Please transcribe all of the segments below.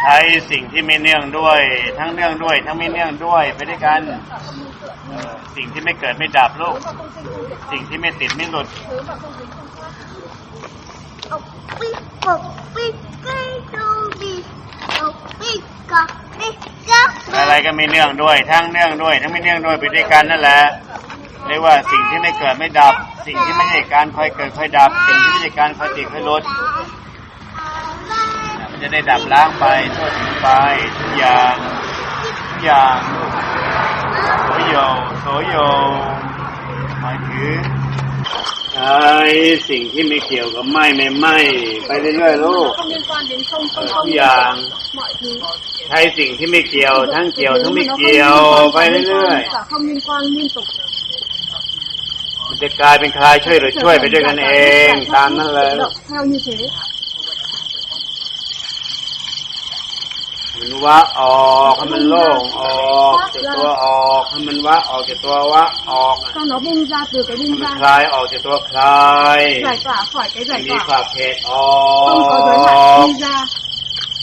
ใช้สิ่งที่ไม่เนื่องด้วย ทั้งเนื่องด้วย ทั้งไม่เนื่องด้วยไปด้วยกันเออสิ่งที่ไม่เกิดไม่ดับลูก สิ่งที่ไม่ติดไม่หลุด อะไรก็ไม่เนื่องด้วย ทั้งเนื่องด้วย ทั้งไม่เนื่องด้วยไปด้วยกันนั่นแหละเรียกว่าสิ่งที่ไม่เกิดไม่ดับ สิ่งที่ไม่ใช่การคอยเกิดคอยดับ สิ่งที่ไม่ใช่การคอยติดคอยลด จะได้ดับล้างไปทั่วถึงไปทุกอย่างทุกอย่างโสโยโสโยหมายถึงใช้สิ่งที่ไม่เกี่ยวกับไหมไม่ไหมไปเรื่อยๆลูก Không liên quan đến không เอ không อทุ không กอย่าง mọi thứ ใช้สิ่งที่ไม่เกี่ยวทั้งเกี่ยวทั้งไม่ Nó không เกี่ยว liên quan ไป cả liên เรื่อย quan, cả không liên quan liên tục ๆมันจะกลายเป็นคลายช่วยหรือช่วยไปด้วยกันเอง ตามนั้นเลย มันวะออกให้มันโล่งออกจากตัวออกให้มันวะออกจากตัววะออก cho nó bung ra từ cái ให้ bung มัน ra คลายออกจากตัวคลาย giải tỏa khỏi cái ไม่ giải มีข tỏa อบเขตออ không có giới ก hạn đi ra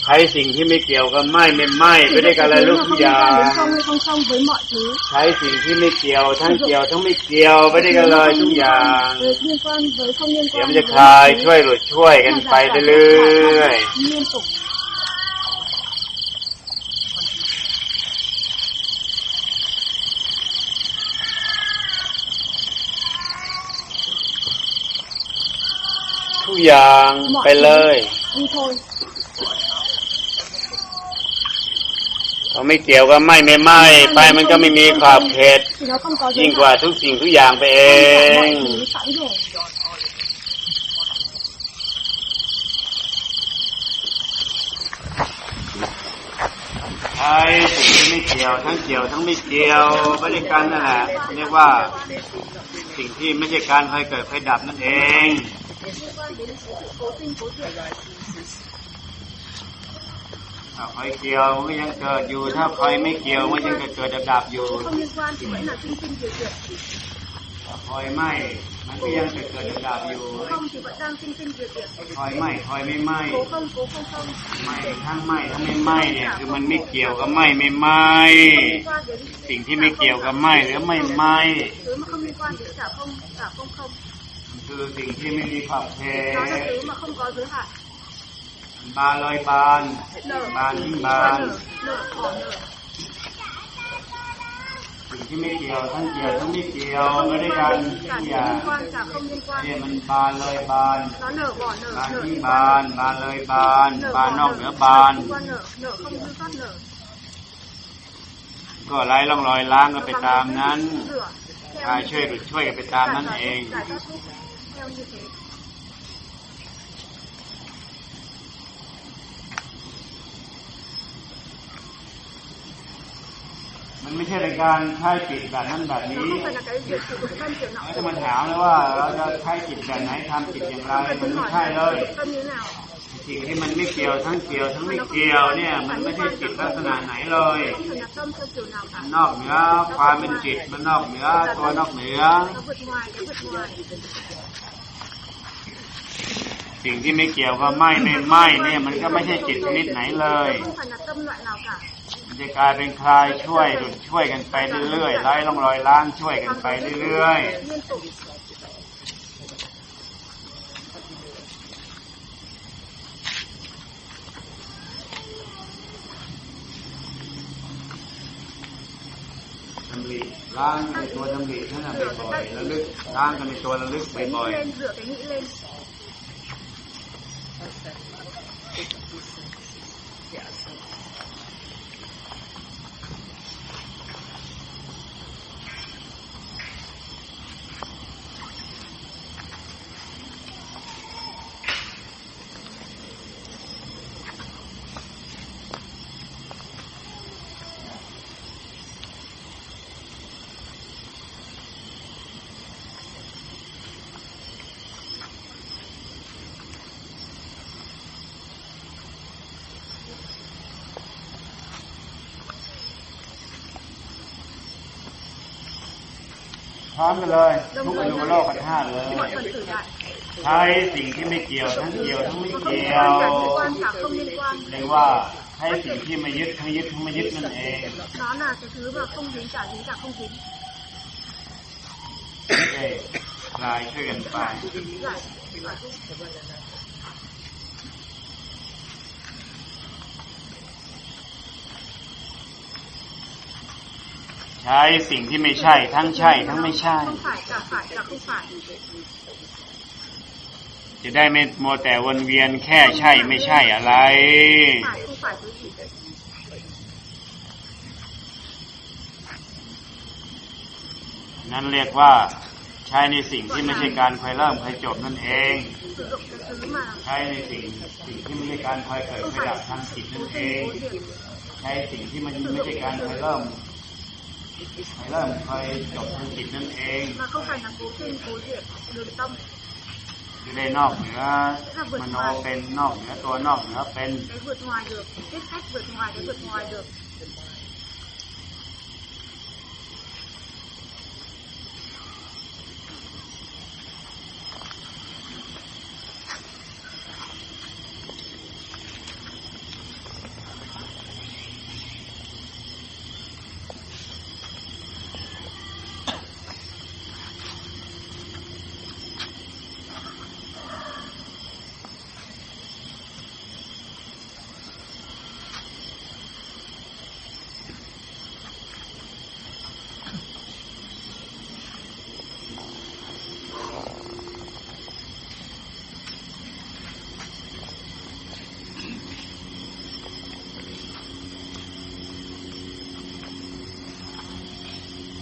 ใช้สิ่งที่ไม่เกี่ยวกับไหม่ไม่ไหม่ไป Chỉ ด้วย có กัน cái เลย thứ ลูก mà ทุ không กอ liên ย่า quan ง đến không hay không không với mọi thứ ใช้สิ่งที่ไม่เกี่ยวทั้งเกี่ยวทั้งไม่เกี่ยวไปด้วยกันเลยทุกอย่าง với liên quan với không liên เดี๋ยว quan มันจะคลายช่วยหลุดช่วยกันไปเรื่อยๆ liên tục ทุก อย่างไปเลย đi thôi เขาไม่เกี่ยวกับไม่ไม่ไม่ไปมันก็ไม่มีขอบเขต thì nó không có giới ยิ่ง hạn กว่าทุกสิ่งทุกอย่างไปเอ Không ง ใช้สิ่งที่ไม่เกี่ยวทั้งเกี่ยวทั้งไม่เกี่ยวไปด้กันนั่นแหละเรียกว่าสิ่งที่ไม่ใช่การคอยเกิดคอยดับนั่นเองถ้าคอยเกี่ยวมันก็ยังเกิดอยู่ ถ้าคอยไม่เกี่ยวมันยังเกิดเกิดดับดับอยู่ không liên quan thì vẫn là sinh sinh diệt diệt คอยไหมมัน ก็ยังเกิดเกิดดับดับๆอยู่ không thì vẫn đang sinh sinh diệt diệt คอยไหมคอยไม่ไหม cố không cố không không ไหมทั้งไหมทั้งไม่ไหมเนี่ยคือมันไม่เกี่ยวกับไหมไม่ไหม liên quan đến สิ่งที่ไม่เกี่ยวกับไหมหรือไม่ไหม thứ mà không liên quan đến cả không cả không không มันคือสิ่งที่ไม่มีขอบเข nó là ต thứ mà không có giới hạn บานลอยบาน nở บานยิ่งบาน nở nở cỏ nở สิ่งที่ไม่เกี่ยวทั้งเกี่ยวทั้งไม่เกี่ยวไม่ได้กันทุ cả ก sự อย่าง liên quan cả không liên เนี่ย quan มันบานลอยบาน nó nở bỏ nở บาน nở ยิ่ง liên บา quan นบานเลยบาน nở บาน bỏ นอก nở เหนือ nở บาน liên quan nở nở không dư phát nở ก็ไล่ร่องรอยล้างกันไปตามนั้น rửa กายช่วยหรือช่วยกันไปตามนั้นเอง มันไม่ใช่ในการใช้จิตแบบนั้นแบบนี้ không phải là cái việc sử dụng thân kiểu nọ ถ้าถามเลยว่าเราจะใช้จิตแบบไหนทำจิตอย่างไรมันไม่ใช่เลยสิ่งที่มันไม่เกี่ยวทั้งเกี่ยวทั้งไม่เกี่ยวเนี่ย มันไม่ใช่จิตลักษณะไหนเลยนอกเหนือความเป็นจิตมันนอกเหนือตัวนอกเหนือสิ่งที่ไม่เกี่ยวกับไม่ไม่ไม่เนี่ย มันก็ไม่ใช่จิตชนิดไหนเลย จะกลายเป็นคลายช่วยหลุดช่วยกันไปเรื่อยๆไล่ร่องรอยล้างช่วยกันไปเรื่อยๆดำริล้างในตัวดำรินั่นแหละบ่อยๆระลึกล้างกันในตัวระลึกบ่อยๆ พร้อมกันเลยทุกอนุโลกธาตุเลย mọi phần tử đại ใช้สิ่งที่ไม่เกี่ยวทั้งเกี่ยวทั้งไม่ không เกี่ liên ยว quan cả liên quan cả không liên quan เรียกว่าใช้สิ่งที่ไม่ยึดทั้งยึดทั้งไม่ยึดนั่นเอง nó là cái thứ mà không dính cả dính cả không dính เอ้ยคลายช่วยกันไป ช้สิ่งที่ไม่ใช่ ทั้งใช่ ทั้งไม่ใช่จะได้ไม่มัวแต่วนเวียนแค่ใช่ไม่ใช่อะไร นั่นเรียกว่าใช้ในสิ่งที่ไม่ใช่การคอยเริ่มคอยจบนั่นเอง ใช้ในสิ่งสิ่งที่ไม่ใช่การคอยเกิดคอยดับทางจิตนั่นเอง ใช้สิ่งที่มันไม่ใช่การคอยเริ่ม เริ่มคอยจบทางจิตนั่นเอง mà không phải là cố tình cố diệt đường tâm จะได้นอกเหนือมโนเป็นนอกเหนือตัวนอกเหนือเป็น cái vượt ngoài được biết cách vượt ngoài cái vượt ngoài được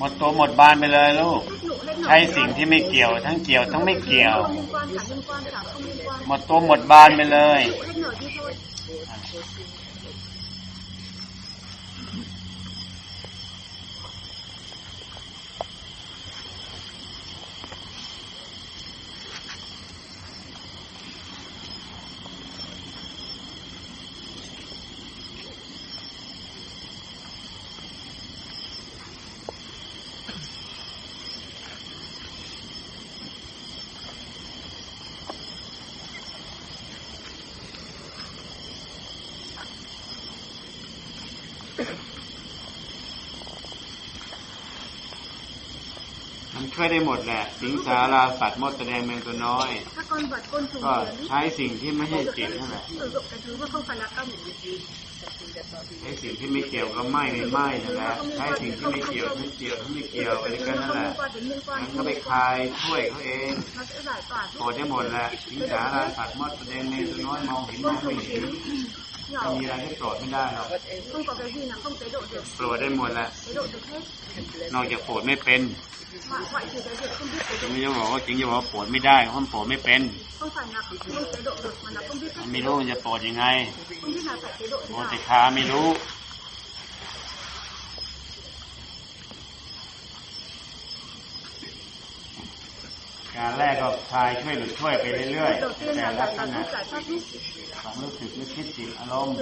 ดตัวหมดบานไปเลยลูก hết nụ hết nở ใช้สิ่งที่ไม่เกี่ยว ทั้งเกี่ยวทั้งไม่เกี่ยว không liên quan cả liên quan cả không liên quan หมดตัวหมดบานไปเลย hết nở đi thôi มันช่วยได้หมดแหละ สิงสาราสัตว์มดแสดงแมงตัวน้อย ก็ใช้สิ่งที่ไม่ใช่จิตนั่นแหละใช้สิ่งที่ไม่เกี่ยวก็ไม่ไม่ไม่นั่นแหละใช้สิ่งที่ไม่เกี่ยวทั้งเกี่ยวทั้งไม่เกี่ยวอะไรกันนั่นแหละมันก็ไปคลายช่วยเขาเอง nó sẽ giải tỏa โกรธได้หมดแหละสิงสาราสัตว์มดแสดงแมงตัวน้อยมองเห็นมองไม่เห็นมีอะไรที่โกรธไม่ได้หรอก không có cái gì là không chế độ được โกรธได้หมดแหละนอกจากโกรธไม่เป็น ไม่ต้องบอกว่าจริงจะบอกว่าปวดไม่ได้เพราะปวดไม่เป็นมัไม่รู้มันจะปวดยังไงโมติคาไม่รู้การแรกก็ทายช่วยหลุดช่วยไปเรื่อยๆแต่ลักษณะของรู้สึกนึกคิดจิตอารมณ์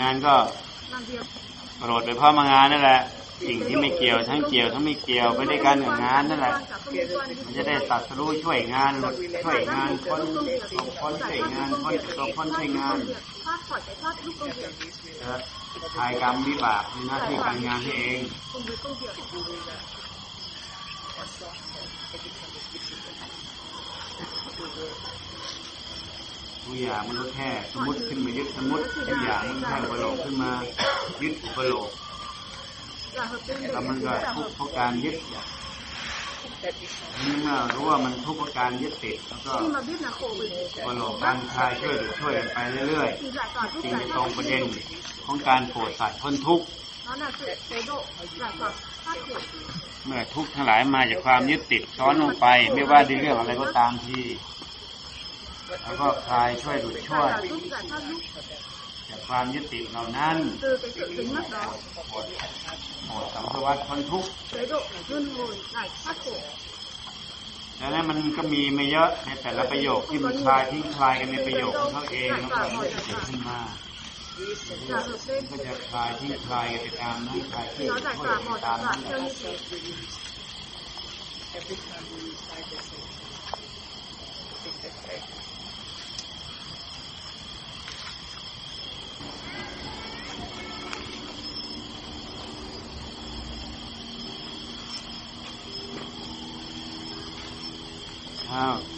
งานก็โกรธไปเพราะมางานนั่นแหละสิ่งที่ไม่เกี่ยวทั้งเกี่ยวทั้งไม่เกี่ยวไปด้วยกันกับงานนั่นแหละมันจะได้ตัดสู้ช่วยงานช่วยงานคนของคนช่วยงานคนตัวคนช่วยงานทายกรรมวิบากมีหน้าที่การงานให้เอง ทุกอย่างมันก็แค่สมมติขึ้นมายึดสมมติทุกอย่างมันแค่อุปโลกขึ้นมา ยึดอุปโลกแล้วมันก็ทุกข์เพราะการยึดนี่เมื่อรู้ว่ามันทุกข์เพราะการยึดติดแล้วก็อุปโลกการคลายช่วยช่วยกันไปเรื่อยๆ giúp จึงตรงประเด็นของการโปรดสัตว์พ้นทุกข์เมื่อทุกข์ทั้งหลายมาจากความยึดติดซ้อนลงไป ไม่ว่าในเรื่องอะไรก็ตามที แล้วก็คลายช่วยหลุดช่วยจากความยึดติดเหล่านั้น từ cái sự dính mắc đó โปรดโปรดสัมภวัตพ้นทุกข์ chế độ luân hồi giải thoát khổ ดังนั้นมันก็มีไม่เยอะในแต่ละประโยคที่มันคลายทิ้งคลายกันในประโยคของเขาเองแล้วก็มันจะขึ้นมาก็จะคลายที่คลายไปตามนั้นคลายที่ก็จะไปตามนั้นอ้า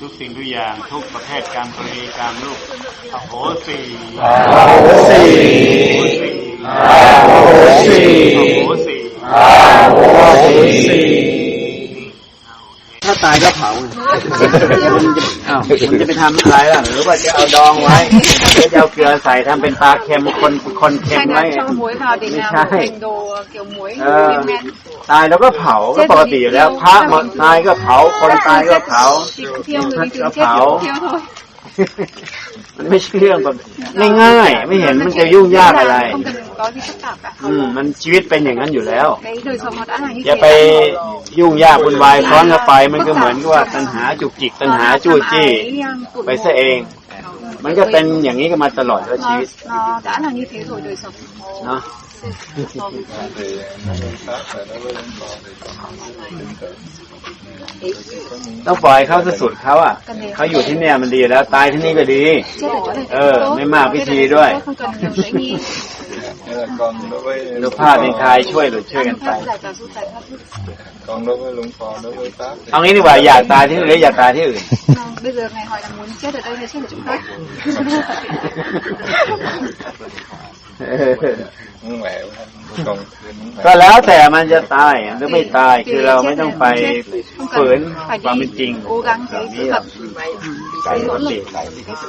ทุกสิ่งทุกอย่างทุกประเภทการกรณีการลูกอโหสีอโหสิอโหสีอโหสิอโหสีอโหสิถ้าตายก็เผาไง อ้าวมันจะไปทำอะไรล่ะหรือว่าจะเอาดองไว้หรือจะเอาเกลือใส่ทำเป็นปลาเค็มคนคนเค็ม Hai ไว้ năm cho muối vào để ไม่ làm ใช่ thành đồ kiểu muối Ờ. viên men ตายแล้วก็เผาก็ปกติอยู่แล้วพระหมดตายก็เผาคนตายก็เผา thì cũng thiêu người bình thường Nó chết thì pháo. cũng thiêu thôi มันไม่ใช่เรื่องแบบง่ายๆไม่เห็นมันจะยุ่งยากอะไร không cần có gì phức tạp cả อืมมันชีวิตเป็นอย่างนั้นอยู่แล้ว cái đời sống nó đã là như อย่า thế ไปยุ่งยากวุ่นวายซ้อนเข้าไป มันก็เหมือนกับว่าตัณหาจุกจิกตัณหาจู้จี้ ไปซะเอง มันก็เป็นอย่างนี้กันมาตลอดแล้วชี nó, วิต nó đã là như thế rồi đời sống เนาะ thì nó khác rồi nó với đến còn thì còn tin tưởng ต้องปล่อยเขาสุดๆเขาอะเขาอยู่ที่เนี่ยมันดีแล้ว ตายที่นี่ก็ดี chết ở chỗ này Ờ, tốt. mấy mà cái Chết gì ở chỗ ด้วย tốt, không cần nhiều lễ nghi นี่แหละ còn đối với ดูภาพเป็นใครช่วยหรือช่วยกัน ăn ไป pháp giải tỏa giúp giải thoát còn đối với luân phò đối với pháp thì เอางี้ดีกว่าอยากตายที่อื่นหรืออยากตายที่อื่น Ờ, bây giờ ngài hỏi là muốn chết ở đây hay chết ở chỗ khác เออ muốn mẹo còn muốn ก็ mẹo แล้วแต่มันจะตายหรือไม่ตายคือเราไม่ต้องไปฝืน phải ความเป็นจริง đi cố gắng แบบ cái นี้ sự อะ thật cái nỗ lực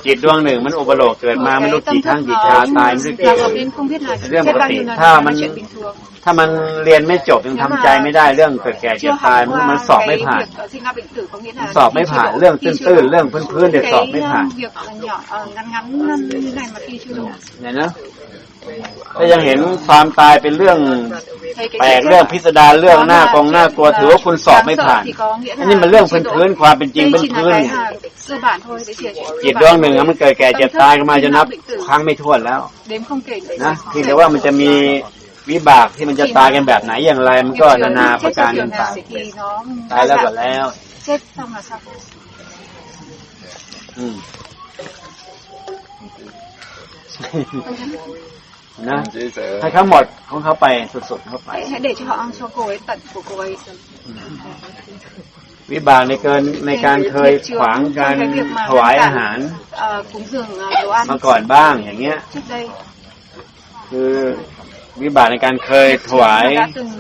จิตดวงหนึ่งมันอุปโลกเกิดมาไม่รู้กี่ครั้งกี่คราตายไม่รู้กี่ là hợp đến không biết là Riêng chết một bao tỷ, nhiêu lần tha là mình- chuyện bình thường ถ้ามันเรียนไม่จบยังทำใจไม่ได้เรื่องเกิดแก่เจ็ chưa บตาย học มัน qua มันสอบไม่ cái ผ่าน việc ờ, sinh ra bệnh tử có nghĩa là สอบไม่ thi chưa ผ่าน đỗ, เรื่อง thi chưa ตื้น đỗ. ๆเรื่องพื้นๆเดี๋ยวสอบไม่ cái ผ่าน ờ, việc nhỏ ờ, ngắn ngắn như này mà thi chưa đủ เนี่ยนะก็ยังเห็นความตายเป็นเรื่อง Thấy cái แปลก chết เรื่อง là- พิสดารเรื่อง đó หน้า là กองหน้ากลัว chuyện, ถือว่าคุณสอบไม่ đáng sợ ผ่าน thì có nghĩa อัน là นี้มันเรื่อง chưa đỗ. พื้นๆความเป็นจริง Đây chỉ là พื้น cái ๆ là cơ bản thôi đấy chỉ là chuyện จิต cơ ดวง bản. หนึ่งอะมันเกิดแก่เจ็บตายกันมาจะนับครั้งไม่ถ้วนแล้ว đếm không kể นะเพียงแต่ว่ามันจะมีวิบากที่มันจะตายกันแบบไหนอย่างไร มันก็นานาประการกันไป thì nó ตายแล้วก็แล้ว chết xong là sao อืม นะ chia sẻ ให้เขาหมดของเขาไปสุดๆเข้าไป hãy hãy để cho họ ăn cho cô ấy tận của cô ấy วิบากในเกินในการเคยขวางการถวายอาหาร Ờ, cúng dường ờ, đồ ăn มาก่อนบ้างอย่างเงี้ย trước đây คือวิบากในการเคยถวาย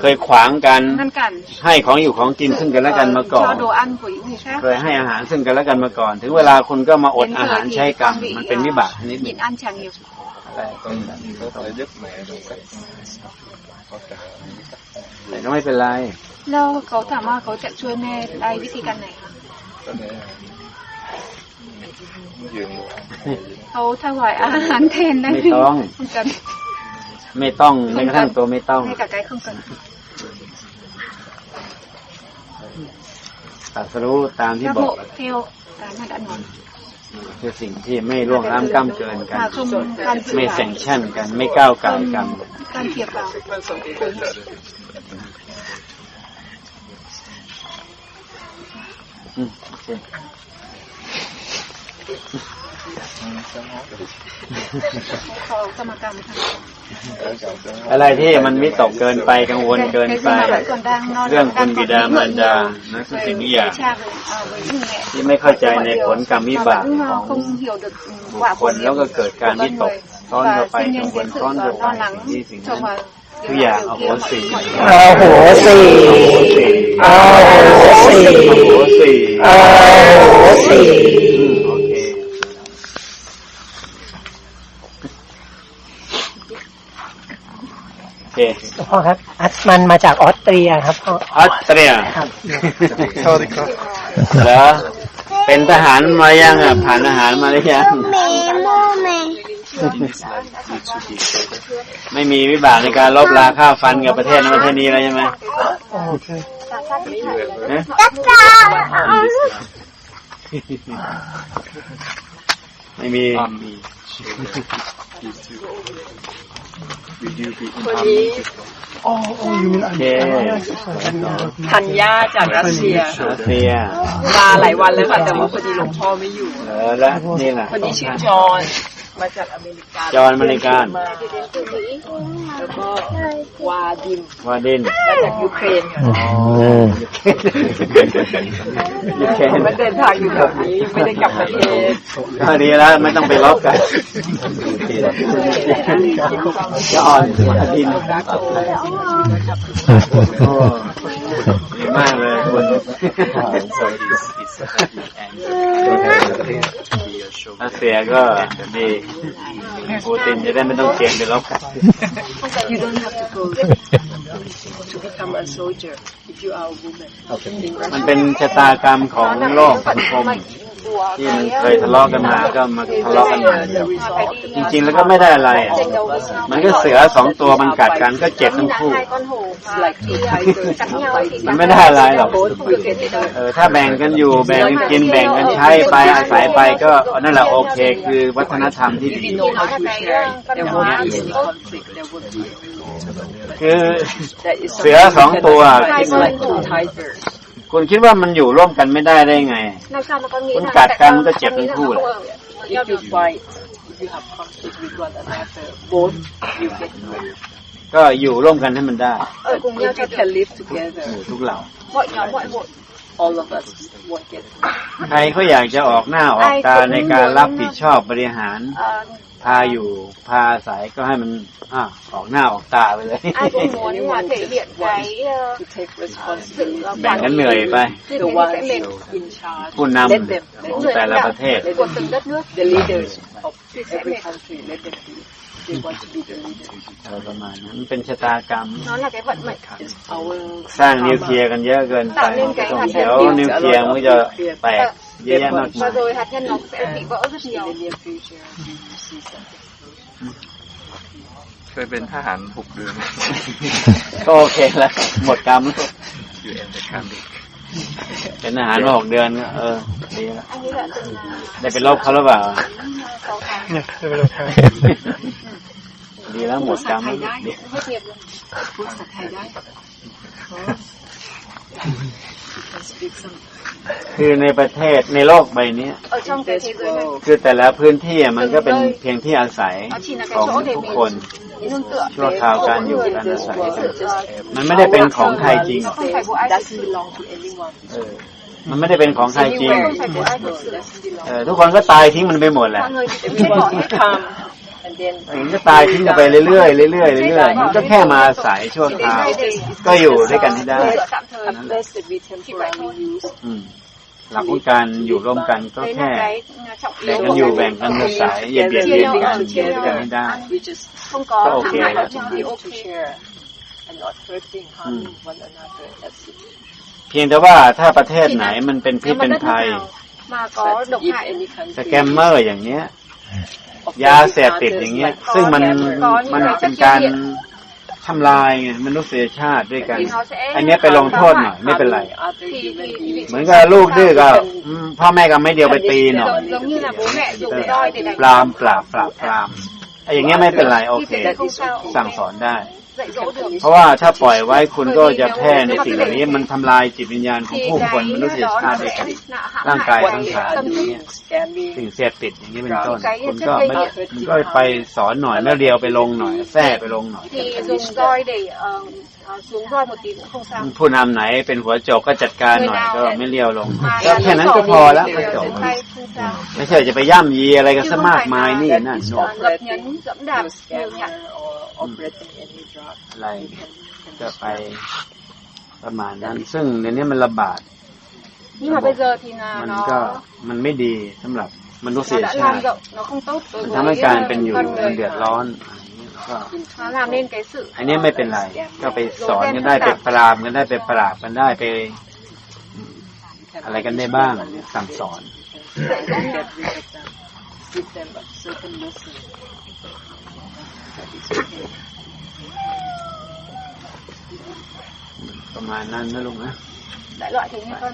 เคยขวางกัน ngăn cản ให้ของอยู่ของกินซึ่งกันและกันมาก่อน cho đồ ăn của những người khác เคยให้อาหารซึ่งกันและกันมาก่อน ถึงเวลาคุณก็มาอด Đến อา giờ หาร thì ใช้กรรม con bị, มันเป็น ờ, วิบากชนิดหนึ่ nhịn ง ăn chẳng nhiều con có thể giúp mẹ bằng cách hỗ trợ แต่ก็ไม่เป็นไรแล้วเขาถามว่าเขาจะช่วยแม่ได้วิธีการไหนคะ có thể dừng đồ ăn เขาถวายอาหารแทนได้ไม่ต้องไม่ต้องไม่กระทั่งตัวไม่ต้อง ngay cả cái không cần ตรัสรู้ตามที่บอก bộ theo cái mà đã nói คือสิ่งที่ไม่ล่วงล้ำก้ามเกินกัน mà không can ไม่ thiệp แซง vào ชั่นกัน ไม่ก้าวไก่กัน không can thiệp vào cuộc sống của mình อืมโอเค ขอสมกรรมค่ะ ở cầu cho อะไรที่มันวิตกเกินไปกังวลเกิน cái ไป gì mà vẫn còn đang no เรื่องคุณ đang บิ còn ดา nghĩ มาร ngợi ดา nhiều นะทุก về สิ่งทุกอ với ย่าง cha với, à, với người mẹ ที่ไม่เข้าใจในผลกรรมวิบาก mà ขอ vẫn ง không hiểu được บุ quả คค của ลแล้วก็ nghiệp เกิดการ của วิ con ตก người ซ้อน và เข้าไป sinh กัง nhân วล cái sự ซ้อนเข้า ờ, ไป lo lắng ที่สิ่ง cho นั้น mà ทุกอย่างอโหสิอโหสิอโหสิอโหสิ อโหสิ อโหสิ อืมโอเคโอเค พ่อครับอัสมันมาจากออสเตรียครับพ่อออสเตรียครับเหรอเป็นทหารมายังอะผ่านทหารมาหรือยังเมโมเมไม่มีวิบากในการลบราค่าฟันกับประเทศนั้นประเทศนี้แล้วใช่ไหมโอเคเอ๊ะจักรไม่มีคนนี้อ๋ออ๋ออยู่มินอันโอเคธัญญาจากรัสเซียรัสเซียมาหลายวันแล้วค่ะแต่ว่าพอดีหลวงพ่อไม่อยู่เออแล้วนี่แหละคนนี้ชื่อจอห์นมาจากอเมริกาจอห์นอเมริกันมาแล้วก็วาดิมวาดินมาจากยูเครนค่ะอ๋อโอเคมาเดินทางอยู่แบบนี้ไม่ได้กลับประเทศก็ดีแล้วไม่ต้องไปลบกันจอห์นวาดินโอ้ดีมากเลยคุณรัสเซียก็ดีปูตินจะได้ไม่ต้องเกรงไปลบกัน You don't have to go to become a soldier if you are a woman in มัน Russia. เป็นชะตากรรมของโลกสังคม ที่มันเคยทะเลาะกันมาก็มาทะเลาะกันม่ The result จริงๆแล้วก็ไม่ได้อะไรอะมันก็เสือสองตัวมันกัดกันก็เจ็บทั้งคู่ มันไม่ได้อะไรหรอกเออถ้าแบ่งกันอยู่แบ่งกันกินแบ่งกันใช้ไปอาศัยไปก็นั่นแหละโอเค คือวัฒนธรรมที่ดีคือเสือสองตัว It's like two tigers. คุณคิดว่ามันอยู่ร่วมกันไม่ได้ได้ไง làm sao mà con nghĩ Con là cạt tại cắn sao có con chẹp nghĩ đến là khu nó rồi. không ở với nhau If you được fight, if you have conflict with one another, both you get hurt. ก็อยู่ร่วมกันให้มันได้ ở cùng nhau If cho you được can live หมู่ together, ทุกเหล่า mọi nhóm mọi hội all of us won't get hurt. ใครเขาอยากจะออกหน้าออกตาในการรับผิดชอบบริหาร Ờ, พาอยู่พาอาศัยก็ให้มันอะออกหน้าออกตาไปเลย ai cũng muốn là thể hiện cái ờ, To take sự responsibility. ờ, แบ่งกันเหนื่อยไป Như The thế ones sẽ lên in charge, ผู้น let them, ำ let ของ them แต่ละประเทศ của từng đất nước the leaders of every country, let them be. They want to be the leaders. อะไรประมาณนั้นมันเป็นชะตากรรม nó là cái vận mệnh It's our สร้างนิวเคลียร์กันเยอะเกินไปเดี๋ยวนิวเคลียร์มันก็จะแตก เยอะแยะมากมา và ย rồi hạt nhân nó sẽ bị vỡ rất in nhiều the near future we will see something. เคยเป็นทหารหกเดือน ก็โอเคแล้วหมดกรรมแล้วอยู่เอ็นเดคันดิเป็นอาหารมาหกเดือนก็เออดีแล้ว anh ấy đã từng là ได้ไปลบเขาหรือเปล่า sáu tháng เนี่ยเคยไปลงครับดีแล้วหมดกรรมแล้ว hết nghiệp rồi พูดภาษาไทยได้ Can speak some คือในประเทศในโลกใบนี้คือแต่ละพื้นที่มันก็เป็นเพียงที่อาศัยของทุกคนชั่วคราวการอยู่การอาศัยมันไม่ได้เป็นของใครจริงมันไม่ได้เป็นของใครจริงทุกคนก็ตายทิ้งมันไปหมดแหละ mọi người thì cũng chết bỏ Everyone hết will come and then มันก็ตายทิ้งกันไปเรื่อยๆเรื่อยๆเรื่อยๆมันก็แค่มาอาศัยชั่วคราวก็อยู่ด้วยกันให้ได้ dựa tạm thời a place that we temporarily use. อืมหลักของการอยู่ร่วมกันก็ đấy แค่ là cái trọng แบ่ง yếu กัน của อยู่ cái แบ่งกันอาศัยอย่าเบียดเบียนกันอยู่ด้วยกันให้ได้ We just không Có có ok hãm hại đó. lẫn nhau thì need ok to share and not hurting, harming one another. That's it. เพียงแต่ว่าถ้าประเทศไหนมันเป็นพิษ nếu mà เป็น đất ภัย nước nào mà có But độc if hại any ส country แกมเมอร์อย่างเนี้ย of ยาเสพติดอย่างเงี้ย like ซึ่งมัน scammer, มันเป็นการทำลายไงมนุษยชาติด้วยกัน thì nó sẽ อันเนี้ยไปลงโทษหน่อยไม่เป็นไร harming other Thì- human thì- beings. เหมือนกับลูกดื้อก็อืมพ่อแม่ก็ไม่เดียวไปตีหน่อย giống, giống như là bố mẹ dùng roi để ปราม đánh ปราบปราบปรามไอ้อย่างเงี้ยไม่เป็นไรโอเค thì sẽ không sao สั่งสอนได้ dạy dỗ được เพราะว่าถ้าปล่อยไว้คุณก็จะแพร่ในสิ่งเหล่านี้ มันทำลายจิตวิญญาณของ thì ผู้คน cái มนุษย đó ชา nó ติด้วย sẽ กัน là hãm ร่าง hại กาย What ทั้ง they ขา are อย่างเงี้ย doing, scamming, สิ่งเสพติดอย่างนี้เป็นต้น cái คุณ chất ก็ gây ไม่ nghiện คุณก็ไปสอนหน่อยแล้วเดียวไปลงหน่อยแทร่ไปลงหน่อย thì dùng roi để ờ, ờ, xuống roi một tí cũng không sao ผู้นำไหนเป็นหัวโจกก็จัดการหน่อยก็ไม่เลี้ยวลง mà ก็ là แค่นั้น nó ก็ bỏ พอ đi แล้ว thì ก็จบ đến tay không sao ไม่ใช่จะไปย่ำยีอะไรกัน chứ ซะ không มาก phải มาย là นี่ đất, นั่น ờ, โน่น ngập nhấn dẫm đạp you're nhiều nhặt scammer or operating any drug. อะไร You can, you จะ can ไปประมาณนั้น ซึ่งในนี้มันระบาด nhưng mà bây giờ thì là มัน nó ก็มันไม่ดีสำหรับมนุษ nó ย đã ชา lan ติ rộng nó không tốt đối มัน với ทำให้การเป็น ờ, อยู่ con มัน người เดือดร้อนอะไรอย่างเงี้ยก็ nó làm nên cái sự อันนี้ไม่เป็นไร ก็ไปสอนกันได้ไปปรามกันได้ไปปราบกันได้ไป อะไรกันได้บ้างสั่งสอน ประมาณนั้นนะลุงนะ đại loại thế nha con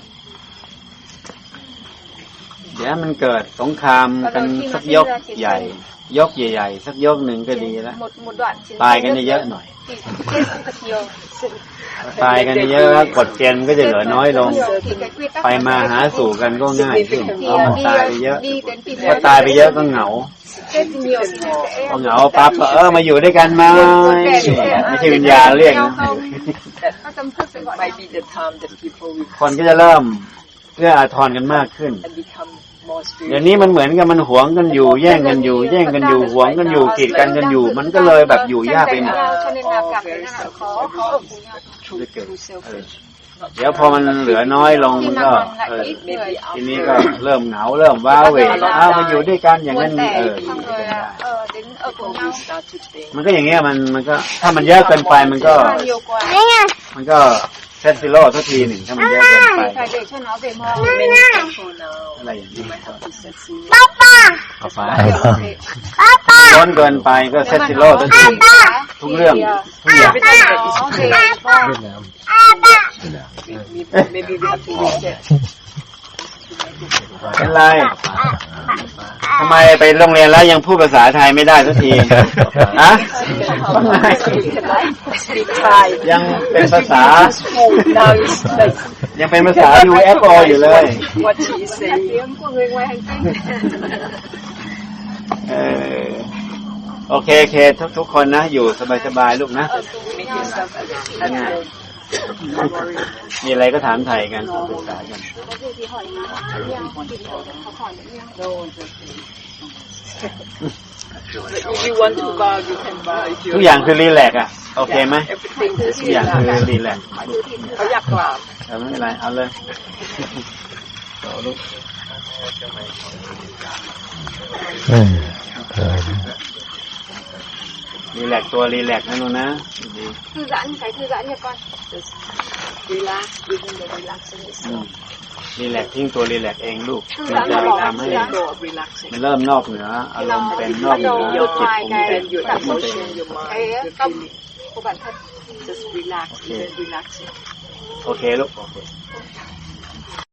เดี๋ยวมันเกิดสงครามกันสักยกใหญ่ Và ยกใหญ่ๆสักยกหนึ่งก็ดีแล้ว một một đoạn chiến ตายกันเยอะๆหน่อย thì chết thật nhiều ตายกันเยอะๆแล้วกฎเกณฑ์ก็จะเหลือน้อยลง thì cái quy tắc ไปมาหาสู่กันก็ง่ายขึ้น thì เพราะมัน đi ตายไปเยอะ đi đến tìm พอตายไปเยอะก็เหงา chết thì nhiều thì sẽ พอเหงาปั๊บก็เออมาอยู่ด้วยกันไหมไม่ใช่วิญญาณเรียกนะ các tâm thức sẽ gọi là Might be the time that people will คนก็จะเริ่มเอื้ออาทรกันมากขึ้น and become more เดี๋ยวนี้มันเหมือนกับมันหวงกันอยู่ แย่งกันอยู่ แย่งกันอยู่หวงกันอยู่กีดกันกันอยู่ มันก็เลยแบบอยู่ยากไปหมดเดี๋ยวพอมันเหลือน้อยลงมันก็เออทีนี้ก็เริ่มเหงาเริ่มว้าเหวอ้าวมาอยู่ด้วยกันอย่างนั้นเออมันก็อย่างเงี้ยมันมันก็ ถ้ามันเยอะเกินไปมันก็ มันก็ เซตซิโร่สักทีหนึ่งถ้ามันเยอะเกินไปอะไรอย่างนี้ might have to set zero. ป้าป้าเอาฟ้าป้าป้าร้อนเกินไปก็เซตซิโร่สักทีทุกเรื่องทุกอย่าง nó về mò เวียดนามป้าป้า Maybe, maybe we have to reset. เป็นไร ทำไมไปโรงเรียนแล้วยังพูดภาษาไทยไม่ได้สักทีฮะ Speak Thai. ยังเป็นภาษา School now is like ยังเป็นภาษา UFO อยู่เลย what he is saying. tiếng của người ngoài hành tinh เออโอเคโอเคทุกทุกคนนะ อยู่สบายๆลูกนะ Make yourself at at home. Don't worry. มีอะไรก็ถามไทยกันปรึกษากัน có gì thì hỏi nhau tìm hiểu học hỏi lẫn nhau No one's okay. But if you want to bow, you can bow. If ทุ you กอย่างคือรีแลกซ์อะโอเคไหม everything is ทุกอย่างคือรีแลกซ์เขาอยากกราบแต่ไม่เป็นไรเอาเลยต่อลูกอืม รีแลกซ์ตัวรีแลกซ์นะลูกนะดี thư giãn cái thư giãn nha con just relax within the relaxing อื itself. มรีแลกซ์ทิ้งตัวรีแลกซ์เองลูก thư มัน giãn จะ là ทำให้ Let go of relaxing. มันเริ่มนอกเหนืออารมณ์เป็นนอก bắt เหนื đầu อ vượt จิต ngoài ผม cái เป็น your cảm xúc emotion, your mind, cái your tâm feeling. của bản thân Just relax, even relaxing. โอเคลูกโอเค